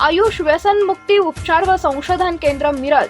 आयुष व्यसन मुक्ती उपचार व संशोधन केंद्र मिरज.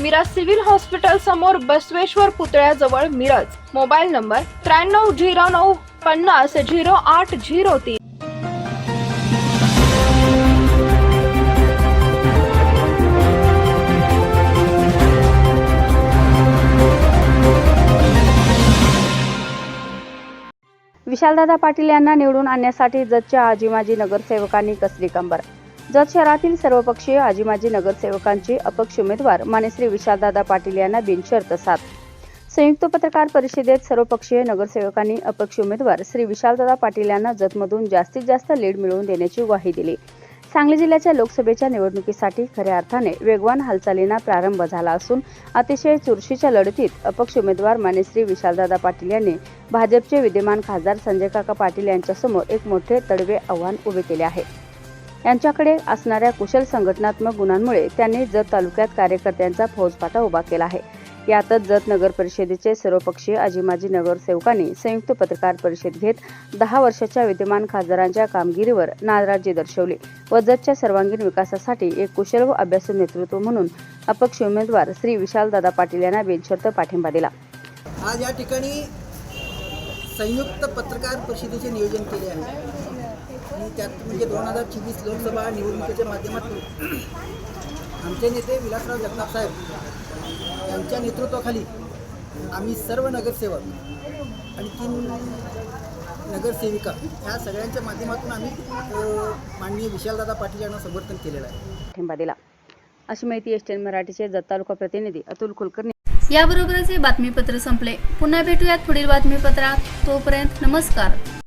मिरज सिव्हिल हॉस्पिटल समोर बसवेश्वर पुतळ्याजवळ मिरज. मोबाईल नंबर त्र्याण्णव झिरो नऊ पन्नास झिरो आठ झिरो तीन. विशालदादा पाटील यांना निवडून आणण्यासाठी जतच्या आजीमाजी नगरसेवकांनी कसली कंबर? जत शहरातील सर्वपक्षीय आजीमाजी नगरसेवकांचे अपक्ष उमेदवार मानेश्री विशालदादा पाटील यांना बिनशर्त साथ. संयुक्त पत्रकार परिषदेत सर्वपक्षीय नगरसेवकांनी अपक्ष उमेदवार श्री विशालदादा पाटील यांना जतमधून जास्तीत जास्त लीड मिळवून देण्याची ग्वाही दिली. सांगली जिल्ह्याच्या लोकसभेच्या निवडणुकीसाठी खऱ्या अर्थाने वेगवान हालचालींना प्रारंभ झाला असून अतिशय चुरशीच्या लढतीत अपक्ष उमेदवार मानेश्री विशालदादा पाटील यांनी भाजपचे विद्यमान खासदार संजय काका पाटील यांच्यासमोर एक मोठे तडवे आव्हान उभे केले आहे. यांच्याकडे असणाऱ्या कुशल संघटनात्मक गुणांमुळे त्यांनी जत तालुक्यात कार्यकर्त्यांचा फौजफाटा उभा केला आहे. यातच जत नगर परिषदेचे सर्वपक्षीय आजीमाजी नगरसेवकांनी संयुक्त पत्रकार परिषद घेत दहा वर्षाच्या विद्यमान खासदारांच्या कामगिरीवर नाराजी दर्शवली व जतच्या सर्वांगीण विकासासाठी एक कुशल व अभ्यासू नेतृत्व म्हणून अपक्ष उमेदवार श्री विशालदादा पाटील यांना बिनशर्त पाठिंबा दिला. आज या ठिकाणी संयुक्त पत्रकार परिषदेचे नियोजन केले आहे. आणि त्यात म्हणजे दोन हजार चोवीस लोकसभा निवडणुकीच्या माध्यमातून आमचे नेते विलासराव जगताप साहेब यांच्या नेतृत्वाखाली आम्ही सर्व नगरसेवक आणि तीन नगरसेविका ह्या सगळ्यांच्या माध्यमातून आम्ही माननीय विशालदादा पाटील यांना समर्थन केलेलं आहे. पाठिंबा दिला. अशी माहिती एस मराठीचे जत तालुका प्रतिनिधी अतुल कुलकर्णी. याबरोबरच हे बातमीपत्र संपले. पुन्हा भेटूयात पुढील बातमीपत्रात. तोपर्यंत नमस्कार.